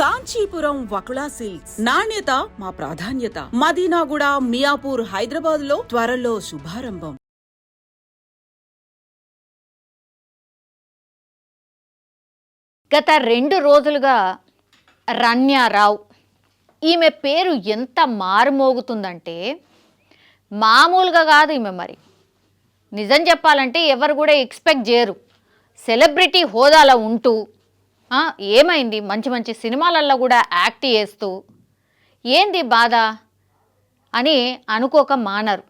Kanchipuram Vakula silks. నాణ్యత మా ప్రాధాన్యత. మదీనాగూడ మియాపూర్ హైదరాబాద్లో త్వరలో శుభారంభం. గత రెండు రోజులుగా రన్యారావు ఈమె పేరు ఎంత మారుమోగుతుందంటే మామూలుగా కాదు ఈమె మరి. నిజం చెప్పాలంటే ఎవరు కూడా ఎక్స్పెక్ట్ చేయరు సెలబ్రిటీ హోదాలో ఉంటూ ఏమైంది? మంచి మంచి సినిమాలల్లో కూడా యాక్ట్ చేస్తూ ఏంది బాధ అని అనుకోక మానరు.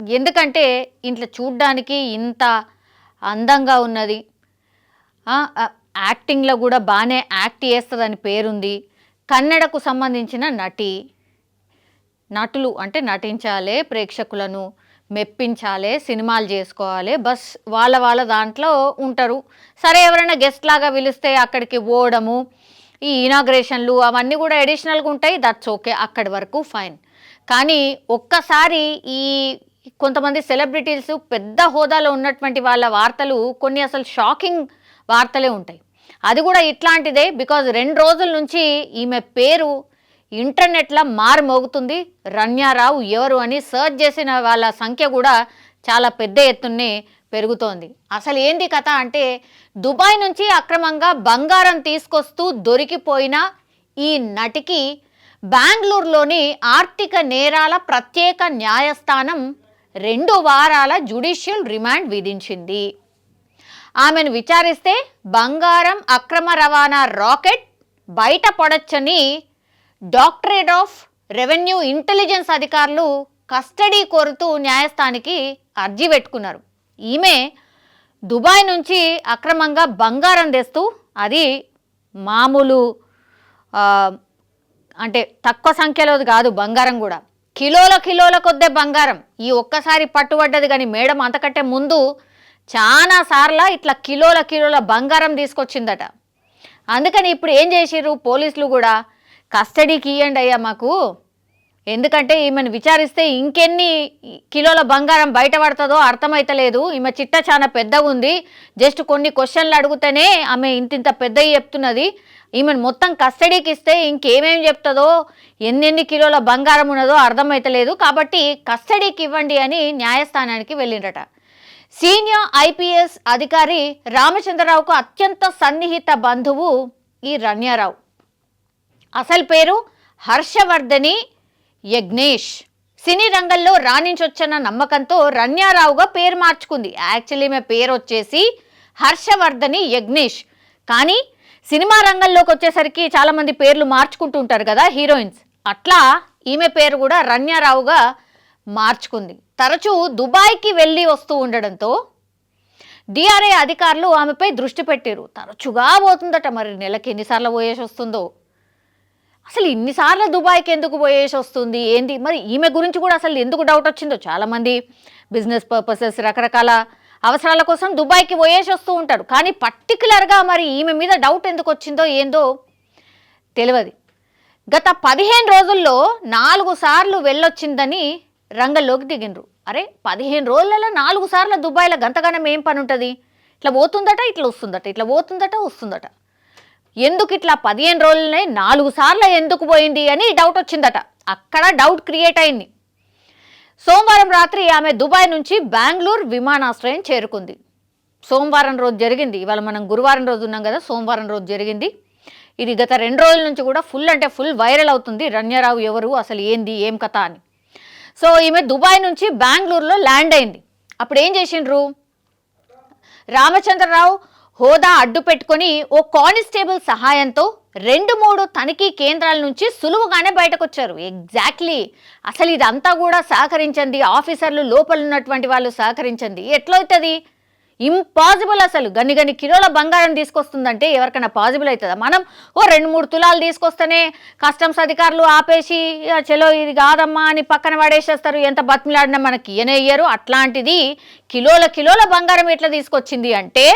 ఎందుకంటే ఇంట్లో చూడ్డానికి ఇంత అందంగా ఉన్నది. యాక్టింగ్లో కూడా బాగానే యాక్ట్ చేస్తుందని పేరుంది. కన్నడకు సంబంధించిన నటి నటులు అంటే నటించాలి ప్రేక్షకులను. మెప్పించాలి సినిమాలు చేసుకోవాలి బస్ వాళ్ళ వాళ్ళ దాంట్లో ఉంటారు. సరే ఎవరైనా గెస్ట్ లాగా పిలిస్తే అక్కడికి పోవడము ఈ ఇనాగ్రేషన్లు అవన్నీ కూడా ఎడిషనల్గా ఉంటాయి. దట్స్ ఓకే అక్కడి వరకు ఫైన్ కానీ ఒక్కసారి ఈ కొంతమంది సెలబ్రిటీస్ పెద్ద హోదాలో ఉన్నటువంటి వాళ్ళ వార్తలు కొన్ని అసలు షాకింగ్ వార్తలే ఉంటాయి. అది కూడా ఇట్లాంటిదే బికాజ్ రెండు రోజుల నుంచి ఈమె పేరు ఇంటర్నెట్లో మారుమోగుతుంది రమ్యారావు ఎవరు అని సర్చ్ చేసిన వాళ్ళ సంఖ్య కూడా చాలా పెద్ద ఎత్తున్నే పెరుగుతోంది. అసలు ఏంది కథ అంటే దుబాయ్ నుంచి అక్రమంగా బంగారం తీసుకొస్తూ దొరికిపోయిన ఈ నటికి బెంగళూరులోని ఆర్థిక నేరాల ప్రత్యేక న్యాయస్థానం రెండు వారాల జ్యుడిషియల్ రిమాండ్ విధించింది. ఆమెను విచారిస్తే బంగారం అక్రమ రవాణా రాకెట్ బయటపడొచ్చని డాక్టరేట్ ఆఫ్ రెవెన్యూ ఇంటెలిజెన్స్ అధికారులు కస్టడీ కోరుతూ న్యాయస్థానికి అర్జీ పెట్టుకున్నారు. ఈమె దుబాయ్ నుంచి అక్రమంగా బంగారం తెస్తూ అది మామూలు అంటే తక్కువ సంఖ్యలోది కాదు బంగారం కూడా. కిలోల కిలోల కొద్దే బంగారం. ఈ ఒక్కసారి పట్టుబడ్డది కానీ మేడం అంతకంటే ముందు చాలా సార్లు ఇట్లా కిలోల కిలోల బంగారం తీసుకొచ్చిందట. అందుకని ఇప్పుడు ఏం చేసిర్రు పోలీసులు కూడా? కస్టడీకి ఇవ్వండి అయ్యా మాకు. ఎందుకంటే ఈమెను విచారిస్తే ఇంకెన్ని కిలోల బంగారం బయటపడుతుందో అర్థమైతలేదు. ఈమె చిట్ట చాలా పెద్దగా ఉంది. జస్ట్ కొన్ని క్వశ్చన్లు అడిగితేనే ఆమె ఇంతింత పెద్దవి చెప్తున్నది. ఈమెను మొత్తం కస్టడీకి ఇస్తే ఇంకేమేం చెప్తుందో ఎన్నెన్ని కిలోల బంగారం ఉన్నదో అర్థమైతలేదు. కాబట్టి కస్టడీకి ఇవ్వండి అని న్యాయస్థానానికి వెళ్ళిండట సీనియర్ ఐపీఎస్ అధికారి రామచంద్రరావుకు అత్యంత సన్నిహిత బంధువు ఈ రణ్యారావు అసలు పేరు హర్షవర్ధని యజ్ఞేష్. సినీ రంగంలో రాణించొచ్చన్న నమ్మకంతో రన్యారావుగా పేరు మార్చుకుంది. యాక్చువల్లీ ఈమె పేరు వచ్చేసి హర్షవర్ధని యజ్ఞేష్. కానీ సినిమా రంగంలోకి వచ్చేసరికి చాలామంది పేర్లు మార్చుకుంటూ ఉంటారు కదా హీరోయిన్స్. అట్లా ఈమె పేరు కూడా రన్యారావుగా మార్చుకుంది. తరచూ దుబాయ్కి వెళ్ళి వస్తూ ఉండడంతో డిఆర్ఏ అధికారులు ఆమెపై దృష్టి పెట్టారు తరచుగా పోతుందట మరి నెలకి ఎన్నిసార్లు పోయేసి వస్తుందో. అసలు ఇన్నిసార్లు దుబాయ్కి ఎందుకు పోయేసి వస్తుంది ఏంది మరి ఈమె గురించి కూడా అసలు ఎందుకు డౌట్ వచ్చిందో? చాలామంది బిజినెస్ పర్పసెస్ రకరకాల అవసరాల కోసం దుబాయ్కి పోయేసి వస్తూ ఉంటారు. కానీ పర్టికులర్గా మరి ఈమె మీద డౌట్ ఎందుకు వచ్చిందో ఏందో తెలియదు గత పదిహేను రోజుల్లో నాలుగు సార్లు వెళ్ళొచ్చిందని రంగంలోకి దిగినరు అరే పదిహేను రోజులలో నాలుగు సార్లు దుబాయ్లో గంతగానం ఏం పని ఉంటుంది? ఇట్లా పోతుందట ఇట్లా వస్తుందట ఇట్లా పోతుందట వస్తుందట. ఎందుకు ఇట్లా పదిహేను రోజులనే నాలుగు సార్లు ఎందుకు పోయింది అని డౌట్ వచ్చిందట. అక్కడ డౌట్ క్రియేట్ అయింది. సోమవారం రాత్రి ఆమె దుబాయ్ నుంచి బెంగళూరు విమానాశ్రయం చేరుకుంది. సోమవారం రోజు జరిగింది. ఇవాళ మనం గురువారం రోజు ఉన్నాం కదా సోమవారం రోజు జరిగింది. ఇది గత రెండు రోజుల నుంచి కూడా ఫుల్ అంటే ఫుల్ వైరల్ అవుతుంది. రన్యారావు ఎవరు అసలు ఏంది ఏం కథ అని. సో ఈమె దుబాయ్ నుంచి బెంగళూరులో ల్యాండ్ అయింది. అప్పుడు ఏం చేసిండ్రు? రామచంద్రరావు హోదా అడ్డు పెట్టుకొని ఓ కానిస్టేబుల్ సహాయంతో రెండు మూడు తనిఖీ కేంద్రాల నుంచి సులువుగానే బయటకొచ్చారు. ఎగ్జాక్ట్లీ అసలు ఇదంతా కూడా సహకరించండి. ఆఫీసర్లు లోపల ఉన్నటువంటి వాళ్ళు సహకరించండి. ఎట్లవుతుంది ఇంపాసిబుల్ అసలు. గని గని కిలోల బంగారం తీసుకొస్తుందంటే ఎవరికైనా పాసిబుల్ అవుతుందా మనం ఓ రెండు మూడు తులాలు తీసుకొస్తేనే కస్టమ్స్ అధికారులు ఆపేసి చలో ఇది కాదమ్మా అని పక్కన పడేసేస్తారు. ఎంత బతిమిలాడినా మనకి ఇయనే ఇయ్యరు. అట్లాంటిది కిలోల కిలోల బంగారం ఎట్లా తీసుకొచ్చింది అంటే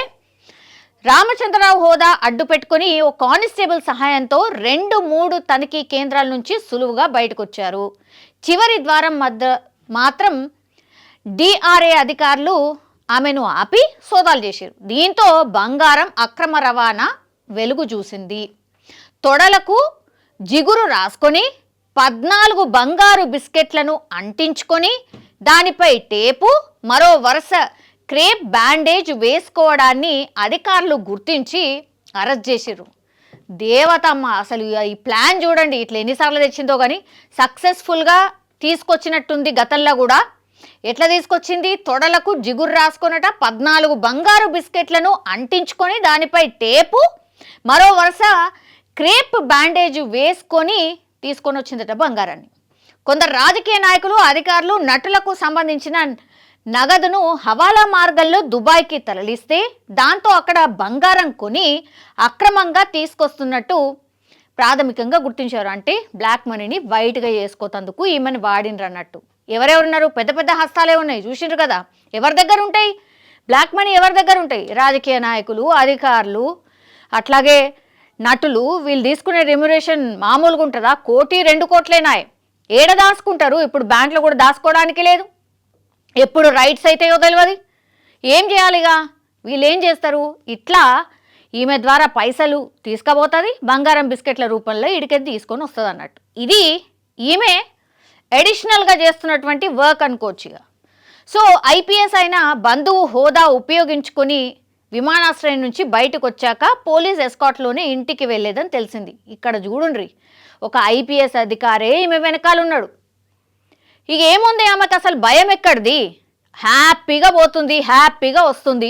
రామచంద్రరావు హోదా అడ్డు పెట్టుకుని ఓ కానిస్టేబుల్ సహాయంతో రెండు మూడు తనిఖీ కేంద్రాల నుంచి సులువుగా బయటకొచ్చారు. చివరి ద్వారం మధ్య మాత్రం డిఆర్ఏ అధికారులు ఆమెను ఆపి సోదాలు చేశారు. దీంతో బంగారం అక్రమ రవాణా వెలుగు చూసింది. తొడలకు జిగురు రాసుకొని పద్నాలుగు బంగారు బిస్కెట్లను అంటించుకొని దానిపై టేపు మరో వరుస క్రేప్ బ్యాండేజ్ వేసుకోవడాన్ని అధికారులు గుర్తించి అరెస్ట్ చేసిర్రు. దేవతమ్మ అసలు ఈ ప్లాన్ చూడండి ఇట్లా ఎన్నిసార్లు తెచ్చిందో కానీ సక్సెస్ఫుల్గా తీసుకొచ్చినట్టుంది గతంలో కూడా. ఎట్లా తీసుకొచ్చింది? తొడలకు జిగురు రాసుకొనట పద్నాలుగు బంగారు బిస్కెట్లను అంటించుకొని దానిపై టేపు మరో వరుస క్రేప్ బ్యాండేజ్ వేసుకొని తీసుకొని వచ్చిందట బంగారాన్ని. కొందరు రాజకీయ నాయకులు అధికారులు నటులకు సంబంధించిన నగదును హవాలా మార్గంలో దుబాయ్కి తరలిస్తే దాంతో అక్కడ బంగారం కొని అక్రమంగా తీసుకొస్తున్నట్టు ప్రాథమికంగా గుర్తించారు. అంటే బ్లాక్ మనీని వైట్గా చేసుకోతందుకు ఈమెను వాడినరు అన్నట్టు ఎవరెవరున్నారు? పెద్ద పెద్ద హస్తాలే ఉన్నాయి. చూసిండ్రు కదా? ఎవరి దగ్గర ఉంటాయి? బ్లాక్ మనీ ఎవరి దగ్గర ఉంటాయి? రాజకీయ నాయకులు అధికారులు అట్లాగే నటులు వీళ్ళు తీసుకునే రెమ్యురేషన్ మామూలుగా ఉంటుందా కోటి రెండు కోట్లేనాయి ఏడ దాచుకుంటారు? ఇప్పుడు బ్యాంకులో కూడా దాచుకోవడానికి లేదు. ఎప్పుడు రైట్స్ అవుతాయో తెలియదు ఏం చేయాలిగా? వీళ్ళు ఏం చేస్తారు? ఇట్లా ఈమె ద్వారా పైసలు తీసుకుపోతుంది బంగారం బిస్కెట్ల రూపంలో ఇడికెత్తి తీసుకొని వస్తుంది అన్నట్టు ఇది ఈమె అడిషనల్గా చేస్తున్నటువంటి వర్క్ అనుకోవచ్చు ఇక. సో ఐపీఎస్ అయిన బంధువు హోదా ఉపయోగించుకొని విమానాశ్రయం నుంచి బయటకు వచ్చాక పోలీస్ ఎస్కాట్లోనే ఇంటికి వెళ్ళేదని తెలిసింది. ఇక్కడ చూడుండ్రి ఒక ఐపీఎస్ అధికారే ఈమె వెనకాలన్నాడు ఇక ఏముంది ఆమెకు అసలు భయం ఎక్కడిది? హ్యాపీగా పోతుంది హ్యాపీగా వస్తుంది.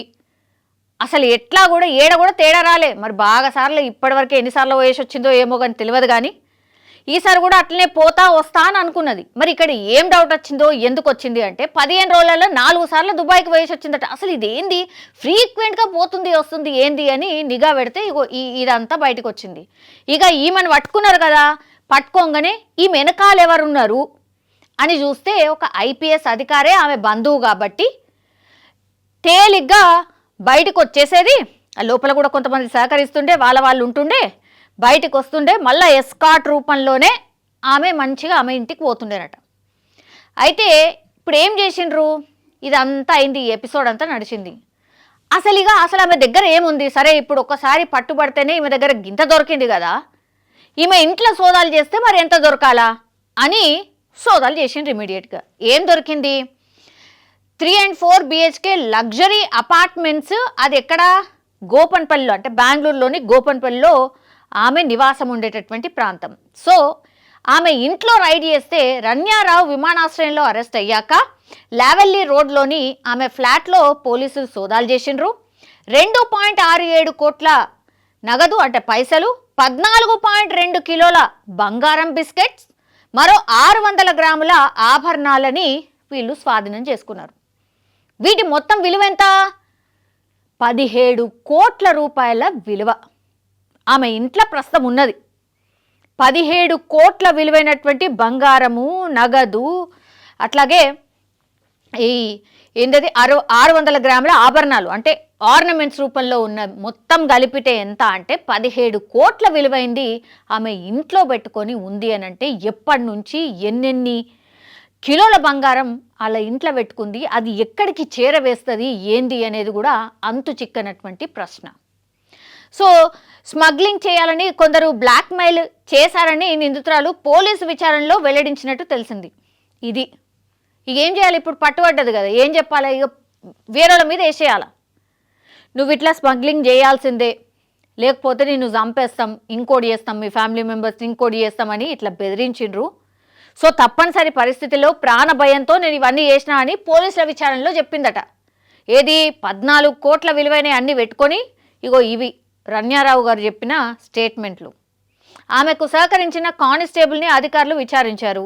అసలు ఎట్లా కూడా ఏడ కూడా తేడా రాలే. మరి బాగా సార్లు ఇప్పటివరకు ఎన్నిసార్లు వయసు వచ్చిందో ఏమో కానీ తెలియదు కానీ ఈసారి కూడా అట్లనే పోతా వస్తా అని అనుకున్నది. మరి ఇక్కడ ఏం డౌట్ వచ్చిందో ఎందుకు వచ్చింది అంటే పదిహేను రోజులలో నాలుగు సార్లు దుబాయ్కి వయసు వచ్చిందట. అసలు ఇది ఏంది ఫ్రీక్వెంట్గా పోతుంది వస్తుంది ఏంది అని నిఘా పెడితే ఇగో ఈ ఇదంతా బయటకు వచ్చింది. ఇక ఈమెను పట్టుకున్నారు కదా పట్టుకోగానే ఈ వెనకాల ఎవరున్నారు? అని చూస్తే ఒక ఐపీఎస్ అధికారే ఆమె బంధువు కాబట్టి తేలిగ్గా బయటకు వచ్చేసేది ఆ లోపల కూడా కొంతమంది సహకరిస్తుండే వాళ్ళ వాళ్ళు ఉంటుండే బయటకు వస్తుండే మళ్ళీ ఎస్కాట్ రూపంలోనే ఆమె మంచిగా ఆమె ఇంటికి పోతుండేనట. అయితే ఇప్పుడు ఏం చేసిండ్రు? ఇదంతా అయింది ఎపిసోడ్ అంతా నడిచింది. అసలు ఇక అసలు ఆమె దగ్గర ఏముంది? సరే ఇప్పుడు ఒక్కసారి పట్టుబడితేనే ఈమె దగ్గర గింత దొరికింది కదా. ఈమె ఇంట్లో సోదాలు చేస్తే మరి ఎంత దొరకాలా? అని సోదాలు చేసిండ్రు ఇమీడియట్గా ఏం దొరికింది? Three and four BHK luxury apartments అది ఎక్కడ? గోపన్పల్లిలో అంటే బెంగళూరులోని గోపన్పల్లిలో ఆమె నివాసం ఉండేటటువంటి ప్రాంతం. సో ఆమె ఇంట్లో రైడ్ చేస్తే రన్యారావు విమానాశ్రయంలో అరెస్ట్ అయ్యాక లావెల్లీ రోడ్లోని ఆమె ఫ్లాట్లో పోలీసులు సోదాలు చేసిండ్రు. రెండు పాయింట్ ఆరు ఏడు కోట్ల నగదు అంటే పైసలు పద్నాలుగు పాయింట్ రెండు కిలోల బంగారం బిస్కెట్స్ మరో ఆరు వందల గ్రాముల ఆభరణాలని వీళ్ళు స్వాధీనం చేసుకున్నారు. వీటి మొత్తం విలువ ఎంత? పదిహేడు కోట్ల రూపాయల విలువ. ఆమె ఇంట్లో ప్రస్తుతం ఉన్నది. పదిహేడు కోట్ల విలువైనటువంటి బంగారము నగదు అట్లాగే ఈ ఏంటది? ఆరు ఆరు వందల గ్రాముల ఆభరణాలు. అంటే ఆర్నమెంట్స్ రూపంలో ఉన్న మొత్తం కలిపితే ఎంత అంటే పదిహేడు కోట్ల విలువైంది ఆమె ఇంట్లో పెట్టుకొని ఉంది అని అంటే ఎప్పటి నుంచి ఎన్నెన్ని కిలోల బంగారం అలా ఇంట్లో పెట్టుకుంది అది ఎక్కడికి చేరవేస్తుంది ఏంది అనేది కూడా అంతు చిక్కనటువంటి ప్రశ్న. సో స్మగ్లింగ్ చేయాలని కొందరు బ్లాక్మెయిల్ చేశారని నిందితురాలు పోలీసు విచారణలో వెల్లడించినట్టు తెలిసింది. ఇది. ఇక ఏం చేయాలి? ఇప్పుడు పట్టుబడ్డది కదా. ఏం చెప్పాలి? ఇక వేరేల మీద వేసేయాలా? నువ్వు ఇట్లా స్మగ్లింగ్ చేయాల్సిందే. లేకపోతే నేను చంపేస్తాం ఇంకోటి చేస్తాం మీ ఫ్యామిలీ మెంబర్స్ ఇంకోటి చేస్తామని ఇట్లా బెదిరించిండ్రు. సో తప్పనిసరి పరిస్థితిలో ప్రాణ భయంతో నేను ఇవన్నీ చేసినా అని పోలీసుల విచారణలో చెప్పిందట. ఏది పద్నాలుగు కోట్ల విలువైన అన్నీ పెట్టుకొని ఇగో ఇవి రన్యారావు గారు చెప్పిన స్టేట్మెంట్లు. ఆమెకు సహకరించిన కానిస్టేబుల్ని అధికారులు విచారించారు.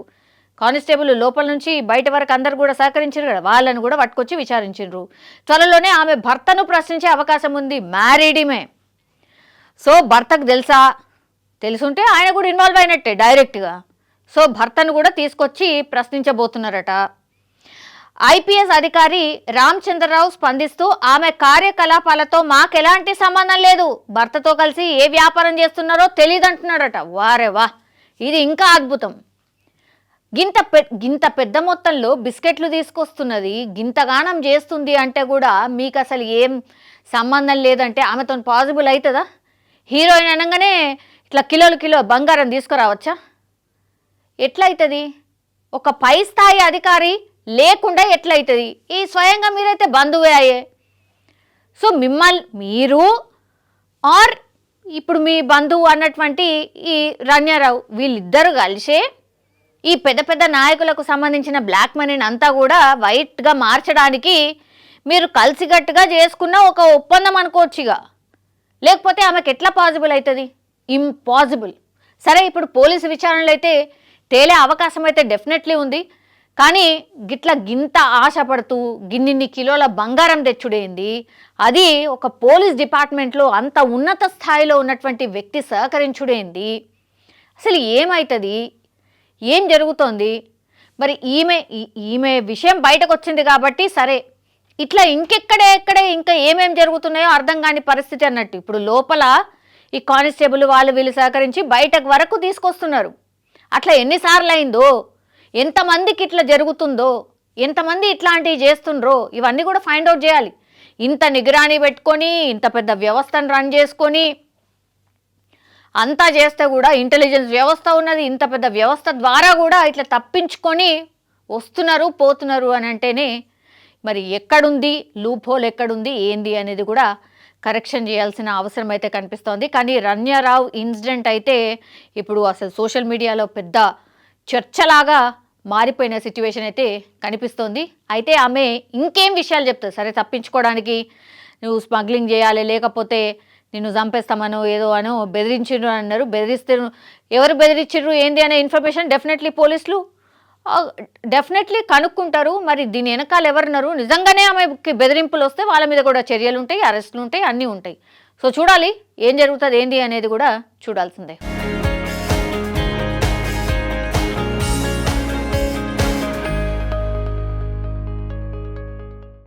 కానిస్టేబుల్ లోపల నుంచి బయట వరకు అందరు కూడా సహకరించారు కదా వాళ్ళని కూడా పట్టుకొచ్చి విచారించారు. త్వరలోనే ఆమె భర్తను ప్రశ్నించే అవకాశం ఉంది. మ్యారీడిమే సో భర్తకు తెలుసా? తెలుసుంటే ఆయన కూడా ఇన్వాల్వ్ అయినట్టే డైరెక్ట్గా సో భర్తను కూడా తీసుకొచ్చి ప్రశ్నించబోతున్నారట. ఐపీఎస్ అధికారి రామచంద్రరావు స్పందిస్తూ ఆమె కార్యకలాపాలతో మాకెలాంటి సంబంధం లేదు. భర్తతో కలిసి ఏ వ్యాపారం చేస్తున్నారో తెలియదు అంటున్నాడట వారే వా ఇది ఇంకా అద్భుతం. గింత పె గింత పెద్ద మొత్తంలో బిస్కెట్లు తీసుకొస్తున్నది. గింతగానం చేస్తుంది అంటే కూడా మీకు అసలు ఏం సంబంధం లేదంటే ఆమెతో పాసిబుల్ అవుతుందా హీరోయిన్ అనగానే ఇట్లా కిలోలు కిలో బంగారం తీసుకురావచ్చా? ఎట్లయితుంది? ఒక పై స్థాయి అధికారి లేకుండా ఎట్లయితుంది? ఈ స్వయంగా మీరైతే బంధువే అయ్యే. సో మిమ్మల్ని మీరు ఆర్ ఇప్పుడు మీ బంధువు అన్నటువంటి ఈ రణ్యారావు వీళ్ళిద్దరూ కలిసే ఈ పెద్ద పెద్ద నాయకులకు సంబంధించిన బ్లాక్ మనీని అంతా కూడా వైట్గా మార్చడానికి మీరు కలిసికట్టుగా చేసుకున్న ఒక ఒప్పందం అనుకోవచ్చుగా. లేకపోతే ఆమెకు ఎట్లా పాసిబుల్ అవుతుంది ఇంపాసిబుల్ సరే ఇప్పుడు పోలీసు విచారణలో అయితే తేలే అవకాశం అయితే డెఫినెట్లీ ఉంది. కానీ గిట్ల గింత ఆశపడుతూ గిన్నిన్ని కిలోల బంగారం తెచ్చుడేంది? అది ఒక పోలీస్ డిపార్ట్మెంట్లో అంత ఉన్నత స్థాయిలో ఉన్నటువంటి వ్యక్తి సహకరించుడేంది? అసలు ఏమవుతుంది ఏం జరుగుతోంది? మరి ఈమె ఈ- ఈమె విషయం బయటకు వచ్చింది కాబట్టి సరే. ఇట్లా ఇంకెక్కడే ఎక్కడే ఇంకా ఏమేం జరుగుతున్నాయో అర్థం కాని పరిస్థితి అన్నట్టు. ఇప్పుడు లోపల ఈ కానిస్టేబుల్ వాళ్ళు వీళ్ళు సహకరించి బయటకు వరకు తీసుకొస్తున్నారు. అట్లా ఎన్నిసార్లు అయిందో ఎంతమందికి ఇట్లా జరుగుతుందో? ఎంతమంది ఇట్లాంటివి చేస్తుండ్రో? ఇవన్నీ కూడా ఫైండ్ అవుట్ చేయాలి. ఇంత నిగరాని పెట్టుకొని ఇంత పెద్ద వ్యవస్థను రన్ చేసుకొని అంతా చేస్తే కూడా ఇంటెలిజెన్స్ వ్యవస్థ ఉన్నది ఇంత పెద్ద వ్యవస్థ ద్వారా కూడా ఇట్లా తప్పించుకొని వస్తున్నారు పోతున్నారు అని అంటేనే మరి ఎక్కడుంది లూప్ హోల్ ఎక్కడుంది ఏంది అనేది కూడా కరెక్షన్ చేయాల్సిన అవసరం అయితే కనిపిస్తోంది. కానీ రన్యారావు ఇన్సిడెంట్ అయితే ఇప్పుడు అసలు సోషల్ మీడియాలో పెద్ద చర్చలాగా మారిపోయిన సిచ్యువేషన్ అయితే కనిపిస్తోంది. అయితే ఆమె ఇంకేం విషయాలు చెప్తుంది? సరే తప్పించుకోవడానికి నువ్వు స్మగ్లింగ్ చేయాలి లేకపోతే నిన్ను చంపేస్తామను ఏదో అనో బెదిరించిండ్రు అన్నారు. బెదిరిస్తే ఎవరు బెదిరించిండ్రు? ఏంది అనే ఇన్ఫర్మేషన్ డెఫినెట్లీ పోలీసులు డెఫినెట్లీ కనుక్కుంటారు. మరి దీని వెనకాల ఎవరున్నారు? నిజంగానే ఆమెకి బెదిరింపులు వస్తే వాళ్ళ మీద కూడా చర్యలు ఉంటాయి అరెస్టులు ఉంటాయి అన్నీ ఉంటాయి. సో చూడాలి ఏం జరుగుతుంది ఏంది అనేది కూడా చూడాల్సిందే.